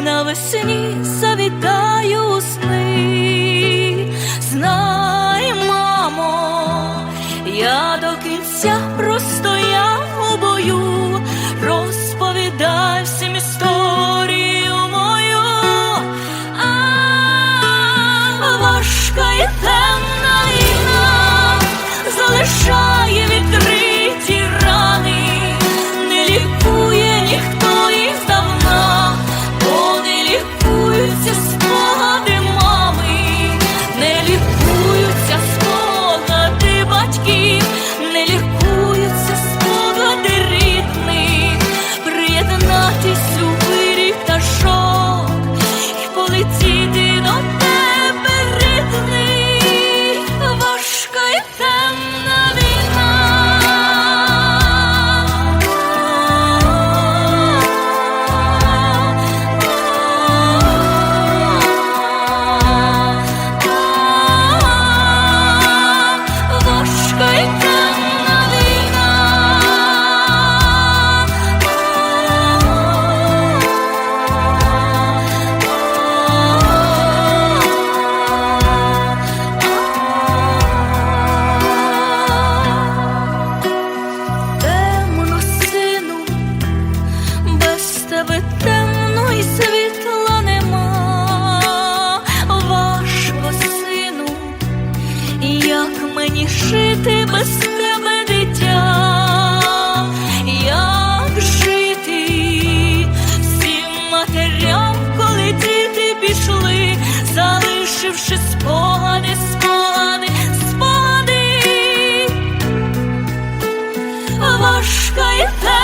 весні завітаю у сни. Знай, мамо, я до кінця простояв у бою, розповідай всім історію мою. А важка і темна війна залишає тебе темно і світла нема. Важко, сину, як мені жити без тебе, дитя? Як жити всім матерям, коли діти пішли, залишивши спогади, спогади, спогади, важка і темна